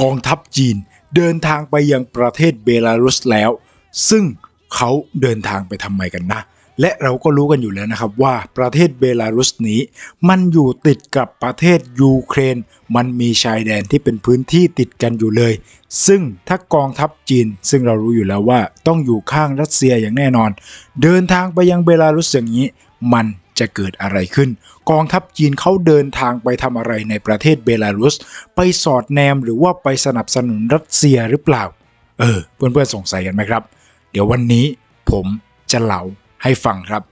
กองทัพจีนเดินทางไปยังประเทศเบลารุสแล้ว ซึ่งเขาเดินทางไปทำไมกันนะ และเราก็รู้กันอยู่แล้วนะครับว่าประเทศเบลารุสนี้ มันอยู่ติดกับประเทศยูเครน มันมีชายแดนที่เป็นพื้นที่ติดกันอยู่เลย ซึ่งถ้ากองทัพจีน ซึ่งเรารู้อยู่แล้วว่าต้องอยู่ข้างรัสเซียอย่างแน่นอน เดินทางไปยังเบลารุสอย่างนี้ มัน จะเกิดอะไรขึ้น กองทัพจีนเขาเดินทางไปทำอะไรในประเทศเบลารุส ไปสอดแนมหรือว่าไปสนับสนุนรัสเซียหรือเปล่า เออ เพื่อนๆสงสัยกันไหมครับ เดี๋ยววันนี้ผมจะเล่าให้ฟังครับ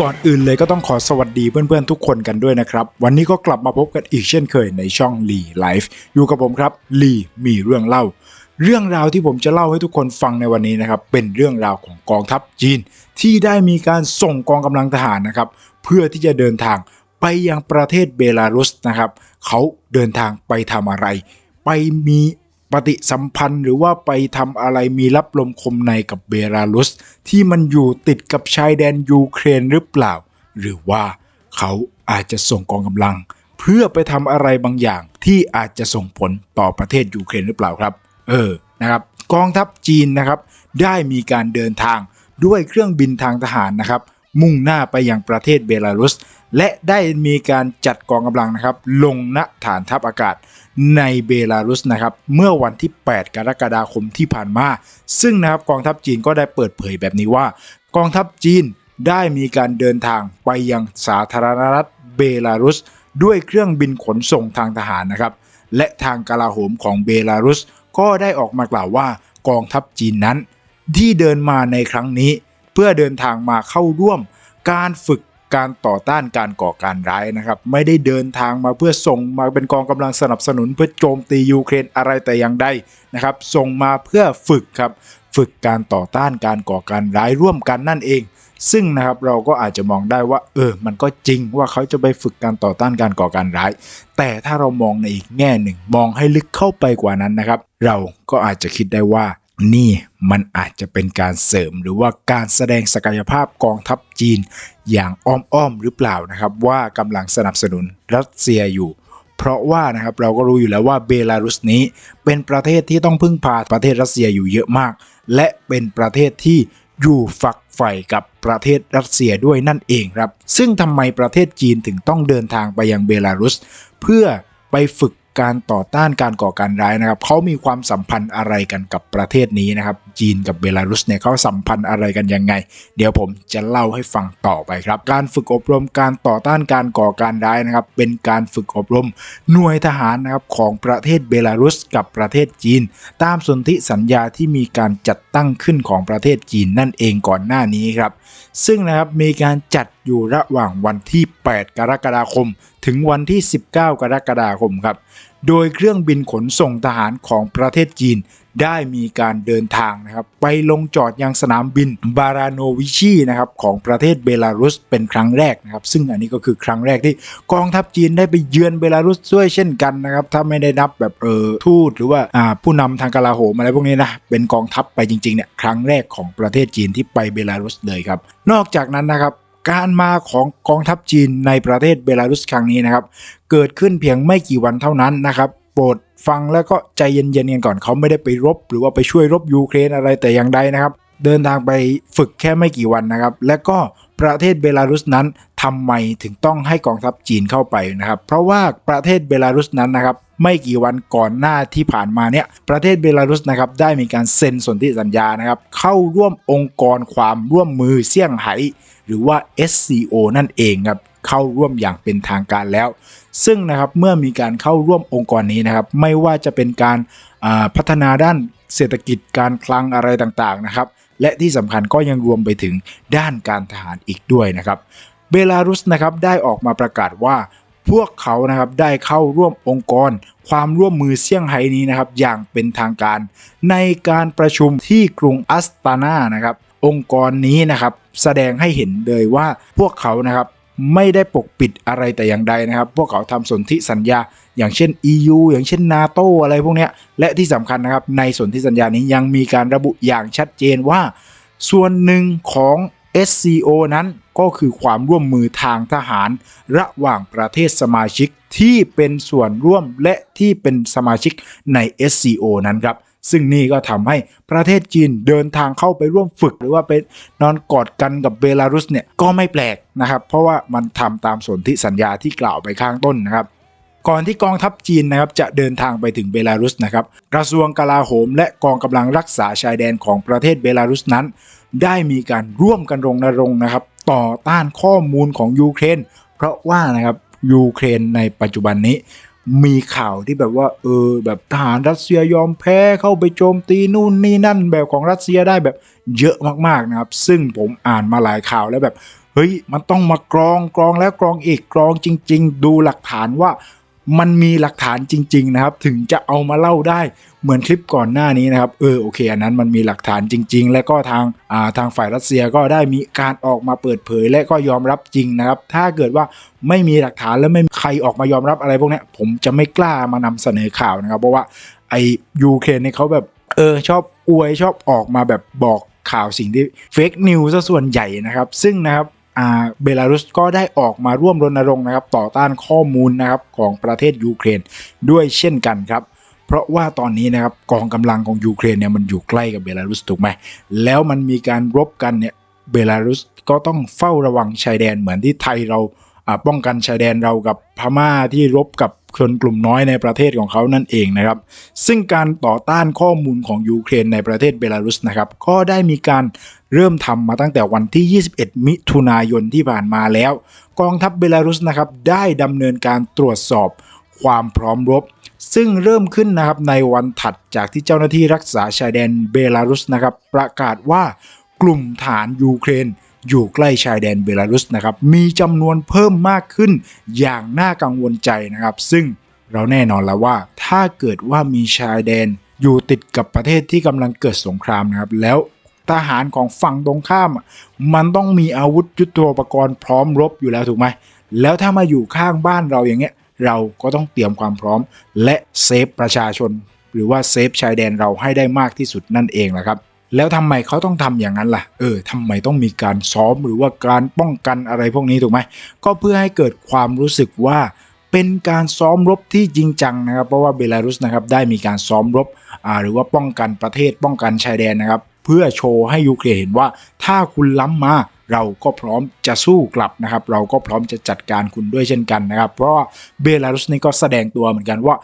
ก่อนอื่นเลยก็ต้องขอสวัสดีเพื่อนๆทุกคนกันด้วยนะครับ วันนี้ก็กลับมาพบกันอีกเช่นเคยในช่องลีไลฟ์อยู่กับผมครับลีมีเรื่องเล่า เรื่องราวที่ผมจะเล่าให้ทุกคนฟังในวันนี้นะครับ เป็นเรื่องราวของกองทัพจีน ที่ได้มีการส่งกองกำลังทหารนะครับ เพื่อที่จะเดินทางไปยังประเทศเบลารุสนะครับ เขาเดินทางไปทำอะไร ไปมี ปฏิสัมพันธ์หรือว่าไปทำอะไรมีรับลมคมในกับเบลารุส ที่มันอยู่ติดกับชายแดนยูเครนหรือเปล่า หรือว่าเขาอาจจะส่งกองกำลัง เพื่อไปทำอะไรบางอย่างที่อาจจะส่งผลต่อประเทศยูเครนหรือเปล่าครับ เออนะครับกองทัพจีนนะครับได้มีการเดินทางด้วยเครื่องบินทางทหารนะครับ มุ่งหน้าไปยังประเทศเบลารุส และได้มีการจัดกองกำลังนะครับ ลงณฐานทัพอากาศ ในเบลารุสนะครับเมื่อวันที่ 8 กรกฎาคมที่ผ่านมา ซึ่งนะครับกองทัพจีนก็ได้เปิดเผยแบบนี้ว่า กองทัพจีนได้มีการเดินทางไปยังสาธารณรัฐเบลารุส ด้วยเครื่องบินขนส่งทางทหารนะครับและทางกลาโหมของเบลารุส ก็ได้ออกมากล่าวว่ากองทัพจีนนั้น ที่เดินมาในครั้งนี้ เพื่อเดินทางมาเข้าร่วม การฝึก การต่อต้านการก่อการร้ายนะครับไม่ได้เดินทางมาเพื่อส่งมาเป็นกองกำลังสนับสนุนเพื่อโจมตียูเครนอะไรแต่อย่างใดนะครับส่งมาเพื่อฝึกครับฝึกการต่อต้านการก่อการร้ายร่วมกันนั่นเอง ซึ่งนะครับเราก็อาจจะมองได้ว่าเออมันก็จริงว่าเขาจะไปฝึกการต่อต้านการก่อการร้าย แต่ถ้าเรามองในอีกแง่หนึ่งมองให้ลึกเข้าไปกว่านั้นนะครับ เราก็อาจจะคิดได้ว่า นี่มันอาจจะเป็นการเสริมหรือว่าการแสดงศักยภาพกองทัพจีนอย่างอ้อมๆหรือเปล่านะครับ ว่ากำลังสนับสนุนรัสเซียอยู่ เพราะว่านะครับเราก็รู้อยู่แล้วว่าเบลารุสนี้เป็นประเทศที่ต้องพึ่งพาประเทศรัสเซียอยู่เยอะมาก และเป็นประเทศที่อยู่ฝักใฝ่กับประเทศรัสเซียด้วยนั่นเองครับ ซึ่งทำไมประเทศจีนถึงต้องเดินทางไปยังเบลารุส เพื่อไปฝึก การต่อต้านการก่อการร้ายนะครับเขามีความสัมพันธ์อะไรกันกับประเทศนี้นะครับ จีนกับเบลารุสเนี่ยเขาสัมพันธ์อะไรกันยังไง เดี๋ยวผมจะเล่าให้ฟังต่อไปครับ การฝึกอบรมการต่อต้านการก่อการร้ายนะครับ เป็นการฝึกอบรมหน่วยทหารนะครับของประเทศเบลารุสกับประเทศจีน ตามสนธิสัญญาที่มีการจัดตั้งขึ้นของประเทศจีนนั่นเองก่อนหน้านี้ครับ ซึ่งนะครับมีการจัดอยู่ระหว่างวันที่ 8 กรกฎาคม ถึงวันที่ 19 กรกฎาคมครับ โดยเครื่องบินขนส่งทหารของประเทศจีนได้มีการเดินทางนะครับไปลงจอดยังสนามบินบาราโนวิชีนะครับของประเทศเบลารุสเป็นครั้งแรกนะครับ ซึ่งอันนี้ก็คือครั้งแรกที่กองทัพจีนได้ไปเยือนเบลารุสด้วยเช่นกันนะครับ ถ้าไม่ได้นับแบบเออทูตหรือว่าอ่าผู้นำทางกลาโหมอะไรพวกนี้นะเป็นกองทัพไปจริงๆเนี่ยครั้งแรกของประเทศจีนที่ไปเบลารุสเลยครับ นอกจากนั้นนะครับ การมาของกองทัพจีนในประเทศเบลารุสครั้งนี้นะครับ เกิดขึ้นเพียงไม่กี่วันเท่านั้นนะครับโปรดฟังแล้วก็ใจเย็นๆกันก่อนเขาไม่ได้ไปรบ หรือว่าไปช่วยรบยูเครนอะไรแต่อย่างใดนะครับ เดินทางไปฝึกแค่ไม่กี่วันนะครับ และก็ ประเทศเบลารุสนั้นทำไมถึงต้องให้กองทัพจีนเข้าไปนะครับ เพราะว่าประเทศเบลารุสนั้นนะครับไม่กี่วันก่อนหน้าที่ผ่านมาเนี่ยประเทศเบลารุสนะครับได้มีการเซ็นสนธิสัญญานะครับเข้าร่วมองค์กรความร่วมมือเซี่ยงไฮ้หรือว่า SCO นั่นเองครับเข้าร่วมอย่างเป็นทางการแล้ว ซึ่งนะครับเมื่อมีการเข้าร่วมองค์กรนี้นะครับไม่ว่าจะเป็นการพัฒนาด้านเศรษฐกิจการคลังอะไรต่างๆนะครับ และที่สำคัญก็ยังรวมไปถึงด้านการทหารอีกด้วยนะครับเบลารุสนะครับได้ออกมาประกาศว่าพวกเขานะครับได้เข้าร่วมองค์กร ความร่วมมือเซี่ยงไฮ้นี้นะครับอย่างเป็นทางการ ในการประชุมที่กรุงอัสตานานะครับองค์กรนี้นะครับแสดงให้เห็นเลยว่าพวกเขานะครับ ไม่ได้ปกปิดอะไรแต่อย่างใดนะครับ พวกเขาทำสนธิสัญญา อย่างเช่น EU อย่างเช่น NATO อะไรพวกนี้และที่สำคัญนะครับในสนธิสัญญานี้ยังมีการระบุอย่างชัดเจนว่า ส่วนหนึ่งของ SCO นั้นก็คือความร่วมมือทางทหาร ระหว่างประเทศสมาชิกที่เป็นส่วนร่วมและที่เป็นสมาชิกใน SCO นั้นครับ ซึ่งนี่ก็ทำให้ประเทศจีนเดินทางเข้าไปร่วมฝึก หรือว่าไปนอนกอดกันกับเบลารุสเนี่ยก็ไม่แปลกนะครับ เพราะว่ามันทำตามสนธิสัญญาที่กล่าวไปข้างต้นนะครับก่อนที่กองทัพจีนนะครับจะเดินทางไปถึงเบลารุสนะครับกระทรวงกลาโหม และกองกำลังรักษาชายแดนของประเทศเบลารุสนั้น ได้มีการร่วมกันรณรงนะครับ ต่อต้านข้อมูลของยูเครน เพราะว่านะครับยูเครนในปัจจุบันนี้ มีข่าวที่แบบว่า เออ แบบทหารรัสเซียยอมแพ้เข้าไปโจมตีนู่นนี่นั่นแบบของรัสเซียได้แบบเยอะมากๆนะครับ ซึ่งผมอ่านมาหลายข่าวแล้วแบบ เฮ้ย มันต้องมากรองกรองแล้วกรองอีกกรองจริง ๆ ดูหลักฐานว่า มันมีหลักฐานจริง ๆ นะครับ ถึงจะเอามาเล่าได้เหมือนคลิปก่อนหน้านี้นะครับ เออโอเคอันนั้นมันมีหลักฐานจริง ๆ และก็ทางอ่าทางฝ่ายรัสเซียก็ได้มีการออกมาเปิดเผย และก็ยอมรับจริงนะครับ ถ้าเกิดว่าไม่มีหลักฐานและไม่มีใครออกมายอมรับอะไรพวกนี้ผมจะไม่กล้ามานำเสนอข่าวนะครับ เพราะว่าไอยูเครนเนี่ยเขาแบบเออชอบอวยชอบออกมาแบบบอกข่าวสิ่งที่เฟกนิวซะส่วนใหญ่นะครับ ซึ่งนะครับ เบลารุสก็ได้ออกมาร่วมรณรงค์นะครับต่อต้านข้อมูลนะครับของประเทศยูเครนด้วยเช่นกันครับเพราะว่าตอนนี้นะครับกองกำลังของยูเครนเนี่ยมันอยู่ใกล้กับเบลารุสถูกไหมแล้วมันมีการรบกันเนี่ยเบลารุสก็ต้องเฝ้าระวังชายแดนเหมือนที่ไทยเราอ่าป้องกันชายแดนเรากับพม่าที่รบกับ คนกลุ่มน้อยในประเทศของเขานั่นเองนะครับ ซึ่งการต่อต้านข้อมูลของยูเครนในประเทศเบลารุสนะครับก็ได้มีการเริ่มทำมาตั้งแต่วันที่ 21 มิถุนายนที่ผ่านมาแล้ว กองทัพเบลารุสนะครับได้ดำเนินการตรวจสอบความพร้อมรบ ซึ่งเริ่มขึ้นนะครับในวันถัดจากที่เจ้าหน้าที่รักษาชายแดนเบลารุสนะครับประกาศว่ากลุ่มฐานยูเครน อยู่ใกล้ชายแดนเบลารุสนะครับมีจำนวนเพิ่มมากขึ้นอย่างน่ากังวลใจนะครับ ซึ่งเราแน่นอนแล้วว่า ถ้าเกิดว่ามีชายแดนอยู่ติดกับประเทศที่กำลังเกิดสงครามนะครับ แล้วทหารของฝั่งตรงข้าม มันต้องมีอาวุธยุทโธปกรณ์พร้อมรบอยู่แล้วถูกไหมแล้วถ้ามาอยู่ข้างบ้านเราอย่างเงี้ยเราก็ต้องเตรียมความพร้อม และเซฟประชาชน หรือว่าเซฟชายแดนเราให้ได้มากที่สุดนั่นเองแหละครับ แล้วทำไมเขาต้องทำอย่างนั้นล่ะ เออทำไมต้องมีการซ้อมหรือว่าการป้องกันอะไรพวกนี้ถูกไหม ก็เพื่อให้เกิดความรู้สึกว่าเป็นการซ้อมรบที่จริงจังนะครับ เพราะว่าเบลารุสนะครับได้มีการซ้อมรบหรือว่าป้องกันประเทศป้องกันชายแดนนะครับ เพื่อโชว์ให้ยูเครนเห็นว่าถ้าคุณล้ำมาเราก็พร้อมจะสู้กลับนะครับ เราก็พร้อมจะจัดการคุณด้วยเช่นกันนะครับ เพราะว่าเบลารุสนี่ก็แสดงตัวเหมือนกันว่า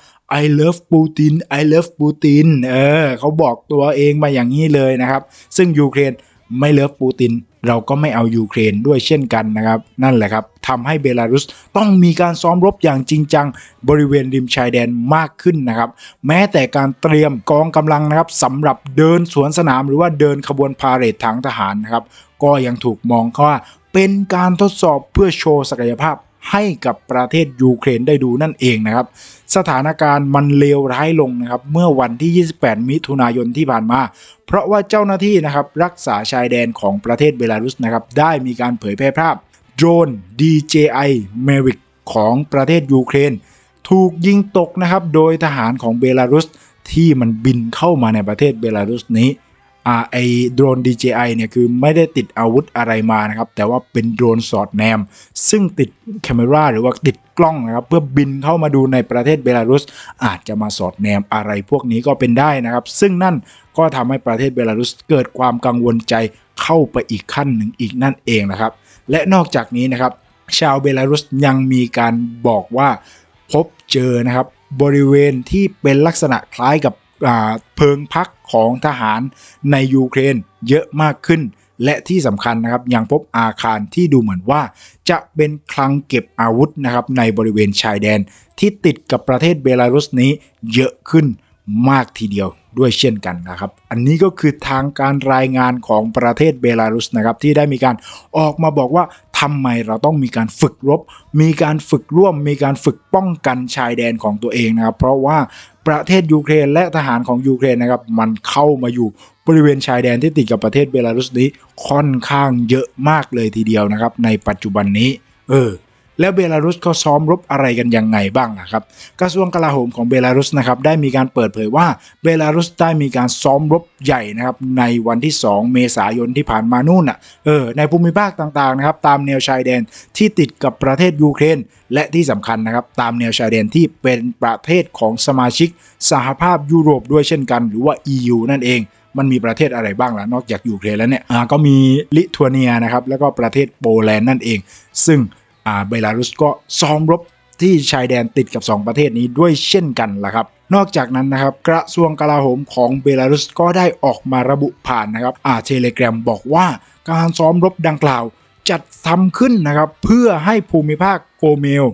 I love Putin I love Putin เออเขาบอกตัวเองมาอย่างนี้เลยนะครับ ซึ่งยูเครนไม่เลิฟปูติน เราก็ไม่เอายูเครนด้วยเช่นกันนะครับ นั่นแหละครับทำให้เบลารุสต้องมีการซ้อมรบอย่างจริงจังบริเวณริมชายแดนมากขึ้นนะครับ แม้แต่การเตรียมกองกำลังนะครับสำหรับเดินสวนสนามหรือว่าเดินขบวนพาเหรดทางทหารนะครับ ก็ยังถูกมองว่าเป็นการทดสอบเพื่อโชว์ศักยภาพให้กับประเทศยูเครนได้ดูนั่นเองนะครับ สถานการณ์มันเลวร้ายลงนะครับเมื่อวันที่ 28 มิถุนายนที่ผ่านมา เพราะว่าเจ้าหน้าที่นะครับรักษาชายแดนของประเทศเบลารุสนะครับได้มีการเผยแพร่ภาพโดรน DJI Mavic ของประเทศยูเครน ถูกยิงตกนะครับโดยทหารของเบลารุสที่มันบินเข้ามาในประเทศเบลารุสนี้อ่าไอโดรน DJI เนี่ยคือไม่ได้ติดอาวุธอะไรมานะครับ แต่ว่าเป็นโดรนสอดแนม ซึ่งติดแคมเมราหรือว่าติด กล้องนะครับเพื่อบินเข้ามาดูในประเทศเบลารุส อาจจะมาสอดแนมอะไรพวกนี้ก็เป็นได้นะครับ ซึ่งนั่นก็ทำให้ประเทศเบลารุสเกิดความกังวลใจเข้าไปอีกขั้นหนึ่งอีกนั่นเองนะครับ และนอกจากนี้นะครับ ชาวเบลารุสยังมีการบอกว่าพบเจอนะครับบริเวณที่เป็นลักษณะคล้ายกับเพิงพักของทหารในยูเครนเยอะมากขึ้น และที่สำคัญนะครับยังพบอาคารที่ดูเหมือนว่า จะเป็นคลังเก็บอาวุธนะครับในบริเวณชายแดน ที่ติดกับประเทศเบลารุสนี้เยอะขึ้นมากทีเดียวด้วยเช่นกันนะครับ อันนี้ก็คือทางการรายงานของประเทศเบลารุสนะครับที่ได้มีการออกมาบอกว่าทำไมเราต้องมีการฝึกรบ มีการฝึกร่วม มีการฝึกป้องกันชายแดนของตัวเองนะครับ เพราะว่าประเทศยูเครนและทหารของยูเครนนะครับมันเข้ามาอยู่ บริเวณชายแดนที่ติดกับประเทศเบลารุสนี้ค่อนข้างเยอะมากเลยทีเดียวนะครับ ในปัจจุบันนี้ เออ แล้วเบลารุสเขาซ้อมรบอะไรกันยังไงบ้างล่ะครับ กระทรวงกลาโหมของเบลารุสนะครับได้มีการเปิดเผยว่าเบลารุสได้มีการซ้อมรบใหญ่นะครับในวันที่ 2 เมษายนที่ผ่านมานู่นน่ะ เออ ในภูมิภาคต่างๆนะครับตามแนวชายแดนที่ติดกับประเทศยูเครนและที่สำคัญนะครับตามแนวชายแดนที่เป็นประเทศของสมาชิกสหภาพยุโรปด้วยเช่นกัน หรือว่า EU นั่นเอง มันมีประเทศอะไรบ้างล่ะ นอกจากยูเครนแล้วเนี่ยก็มีลิทัวเนียนะครับ แล้วก็ประเทศโปแลนด์นั่นเอง ซึ่งเบลารุสก็ซ้อมรบที่ชายแดนติดกับ 2 ประเทศนี้ด้วยเช่นกันล่ะครับ นอกจากนั้นนะครับ กระทรวงกลาโหมของเบลารุสก็ได้ออกมาระบุผ่านนะครับอ่าเทเลกราบอกว่าการซ้อมรบดังกล่าวจัดทำขึ้นนะครับ เพื่อให้ภูมิภาคโกเมล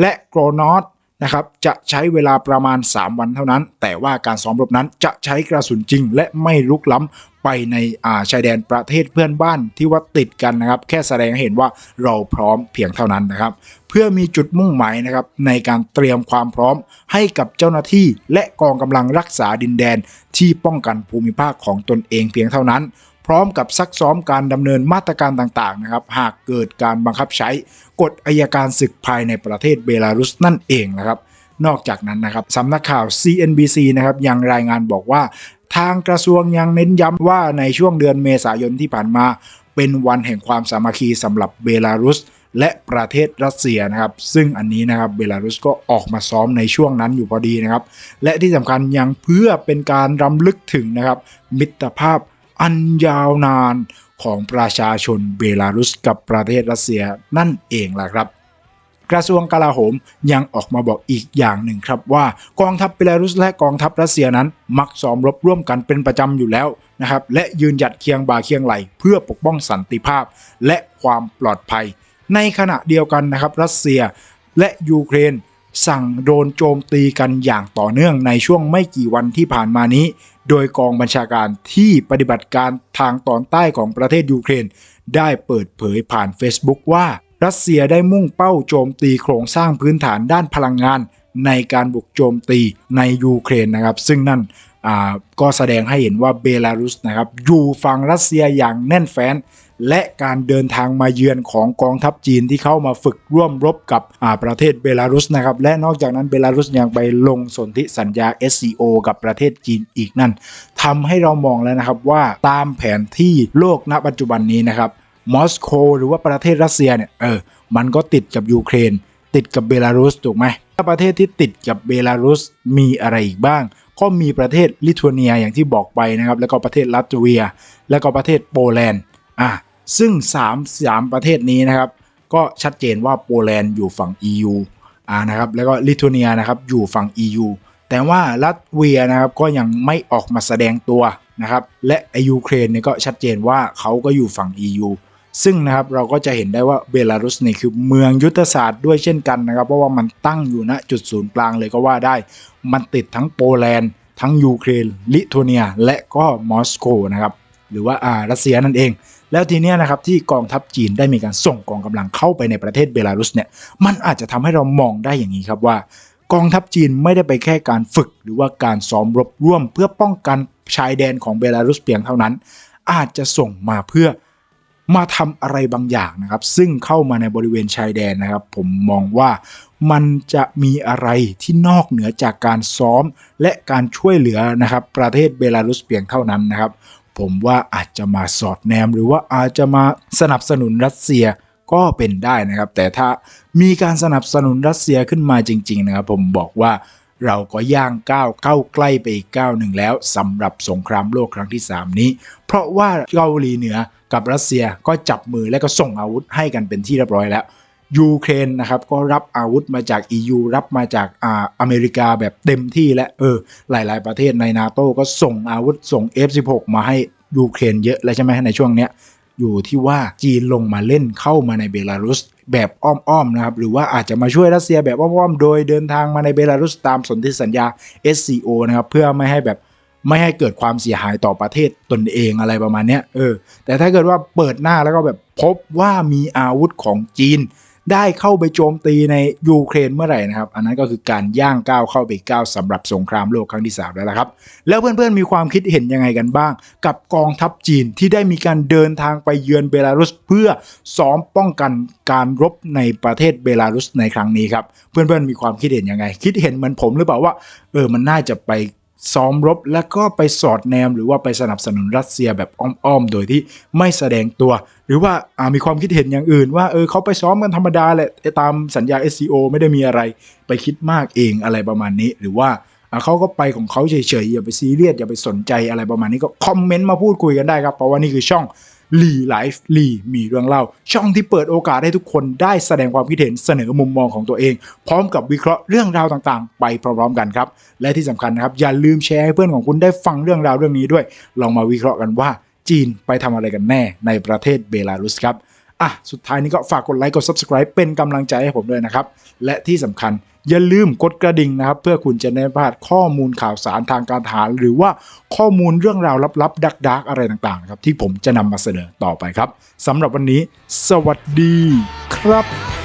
และโกรนอต นะครับจะใช้เวลาประมาณ 3 วันเท่านั้น แต่ว่าการซ้อมรบนั้นจะใช้กระสุนจริง และไม่ลุกล้ำ ไปในาชายแดนประเทศเพื่อนบ้านที่ว่าติดกันนะครับ แค่แสดงให้เห็นว่าเราพร้อมเพียงเท่านั้นนะครับ เพื่อมีจุดมุ่งหมายนะครับในการเตรียมความพร้อมให้กับเจ้าหน้าที่ และกองกำลังรักษาดินแดนที่ป้องกันภูมิภาคของตนเองเพียงเท่านั้นพร้อมกับซักซ้อมการดำเนินมาตรการต่างๆนะครับหากเกิดการบังคับใช้กฎอายการศึกภายในประเทศเบลารุสนั่นเองนะครับ นอกจากนั้นนะครับสำนักข่าว CNBC นะครับยังรายงานบอกว่า ทางกระทรวงยังเน้นย้ำว่าในช่วงเดือนเมษายนที่ผ่านมา เป็นวันแห่งความสามัคคีสำหรับเบลารุสและประเทศรัสเซียนะครับ ซึ่งอันนี้นะครับเบลารุสก็ออกมาซ้อมในช่วงนั้นอยู่พอดีนะครับ และที่สำคัญยังเพื่อเป็นการรำลึกถึงนะครับ มิตรภาพอันยาวนานของประชาชนเบลารุสกับประเทศรัสเซียนั่นเองล่ะครับ กระทรวงกลาโหมยังออกมาบอกอีกอย่างหนึ่งครับว่ากองทัพเบลารุสและกองทัพรัสเซียนั้นมักซ้อมรบร่วมกันเป็นประจำอยู่แล้วนะครับและยืนหยัดเคียงบ่าเคียงไหล เพื่อปกป้องสันติภาพ และความปลอดภัย ในขณะเดียวกันนะครับรัสเซียและยูเครนสั่งโดนโจมตีกันอย่างต่อเนื่องในช่วงไม่กี่วันที่ผ่านมานี้ โดยกองบัญชาการที่ปฏิบัติการทางตอนใต้ของประเทศยูเครน ได้เปิดเผยผ่าน Facebook ว่า รัสเซียได้มุ่งเป้าโจมตีโครงสร้างพื้นฐานด้านพลังงาน ในการบุกโจมตีในยูเครนนะครับ ซึ่งนั่นก็แสดงให้เห็นว่าเบลารุสนะครับอยู่ฝั่งรัสเซียอย่างแน่นแฟ้น และการเดินทางมาเยือนของกองทัพจีนที่เข้ามาฝึกร่วมรบกับประเทศเบลารุสนะครับและนอกจากนั้นเบลารุสยังไปลงสนธิสัญญา SCO กับประเทศจีนอีกนั่นทำให้เรามองแล้วนะครับว่าตามแผนที่โลกณปัจจุบันนี้นะครับ มอสโกหรือว่าประเทศรัสเซียเนี่ยเออมันก็ติดกับยูเครน ติดกับเบลารุสถูกไหมถ้าประเทศที่ติดกับเบลารุสมีอะไรอีกบ้าง ก็มีประเทศลิทัวเนียอย่างที่บอกไปนะครับแล้วก็ประเทศลัตเวีย แล้วก็ประเทศโปแลนด์อะซึ่ง3 3ประเทศนี้นะครับ ก็ชัดเจนว่าโปแลนด์อยู่ฝั่ง EU อ่านะครับแล้วก็ลิทัวเนียนะครับอยู่ฝั่ง EU แต่ว่าลัตเวียนะครับก็ยังไม่ออกมาแสดงตัวนะครับและไอยูเครนเนี่ยก็ชัดเจนว่าเขาก็อยู่ฝั่ง EU ซึ่งนะครับเราก็จะเห็นได้ว่าเบลารุสนี่คือเมืองยุทธศาสตร์ด้วยเช่นกันนะครับ เพราะว่ามันตั้งอยู่ณจุดศูนย์กลางเลยก็ว่าได้ มันติดทั้งโปแลนด์ ทั้งยูเครน ลิทัวเนีย และก็มอสโกนะครับหรือว่าอารัสเซียนั่นเอง แล้วทีเนี้ยนะครับที่กองทัพจีนได้มีการส่งกองกำลังเข้าไปในประเทศเบลารุสเนี่ยมันอาจจะทำให้เรามองได้อย่างนี้ครับว่า กองทัพจีนไม่ได้ไปแค่การฝึก หรือว่าการซ้อมรบร่วม เพื่อป้องกันชายแดนของเบลารุสเพียงเท่านั้น อาจจะส่งมาเพื่อ มาทำอะไรบางอย่างนะครับ ซึ่งเข้ามาในบริเวณชายแดนนะครับ ผมมองว่ามันจะมีอะไรที่นอกเหนือจากการซ้อมและการช่วยเหลือนะครับ ประเทศเบลารุสเพียงเท่านั้นนะครับ ผมว่าอาจจะมาสอดแนม หรือว่าอาจจะมาสนับสนุนรัสเซียก็เป็นได้นะครับ แต่ถ้ามีการสนับสนุนรัสเซียขึ้นมาจริง ๆ นะครับ ผมบอกว่าเราก็ย่างก้าวเข้าใกล้ไปอีกก้าวหนึ่งแล้วสำหรับสงครามโลกครั้งที่ 3 นี้ เพราะว่าเกาหลีเหนือ กับรัสเซียก็จับมือและก็ส่งอาวุธให้กันเป็นที่เรียบร้อยแล้วยูเครนนะครับก็รับอาวุธมาจาก EU รับมาจากอ่าอเมริกาแบบเต็มที่และเออหลาย ๆ ประเทศในนาโตก็ส่งอาวุธส่ง F16 มาให้ยูเครนเยอะแล้วใช่ไหมในช่วงเนี้ยอยู่ที่ว่าจีนลงมาเล่นเข้ามาในเบลารุสแบบอ้อม ๆ นะครับ หรือว่าอาจจะมาช่วยรัสเซียแบบอ้อม ๆ โดยเดินทางมาในเบลารุสตามสนธิสัญญา SCO นะครับ เพื่อไม่ให้แบบ ไม่ให้เกิดความเสียหายต่อประเทศตนเองอะไรประมาณเนี้ยเออแต่ถ้าเกิดว่าเปิดหน้าแล้วก็แบบพบว่ามีอาวุธของจีน ได้เข้าไปโจมตีในยูเครนเมื่อไหร่นะครับ อันนั้นก็คือการย่างก้าวเข้าไปก้าวสำหรับสงครามโลกครั้งที่สามแล้วละครับ แล้วเพื่อนๆมีความคิดเห็นยังไงกันบ้าง กับกองทัพจีนที่ได้มีการเดินทางไปเยือนเบลารุส เพื่อซ้อมป้องกันการรบในประเทศเบลารุสในครั้งนี้ครับเพื่อนๆมีความคิดเห็นยังไง คิดเห็นเหมือนผมหรือเปล่าว่าเออมันน่าจะไป ซ้อมรบ แล้วก็ไปสอดแนม หรือว่าไปสนับสนุนรัสเซียแบบอ้อมๆ โดยที่ไม่แสดงตัว หรือว่าามีความคิดเห็นอย่างอื่น ว่าเออเขาไปซ้อมกันธรรมดาแหละตามสัญญา SCO ไม่ได้มีอะไร ไปคิดมากเองอะไรประมาณนี้ หรือว่าเขาก็ไปของเขาเฉยๆอย่าไปซีเรียสอย่าไปสนใจอะไรประมาณนี้ก็คอมเมนต์มาพูดคุยกันได้ครับเพราะว่านี่คือช่อง ลีไลฟ์ลีมีเรื่องเล่า ช่องที่เปิดโอกาสให้ทุกคนได้แสดงความคิดเห็นเสนอมุมมองของตัวเอง พร้อมกับวิเคราะห์เรื่องราวต่างๆ ไปพร้อมๆกันครับ และที่สำคัญนะครับ อย่าลืมแชร์ให้เพื่อนของคุณได้ฟังเรื่องราวเรื่องนี้ด้วย ลองมาวิเคราะห์กันว่า จีนไปทำอะไรกันแน่ในประเทศเบลารุสครับอะสุดท้ายนี้ก็ฝากกดไลค์กด Subscribe เป็นกำลังใจให้ผมด้วยนะครับ และที่สำคัญ อย่าลืมกดกระดิ่งนะครับ เพื่อคุณจะได้ไม่พลาดข้อมูลข่าวสารทางการทหาร หรือว่าข้อมูลเรื่องราวลับๆ ดักๆ อะไรต่างๆนะครับที่ผมจะนำมาเสนอต่อไปครับสำหรับวันนี้ สวัสดีครับ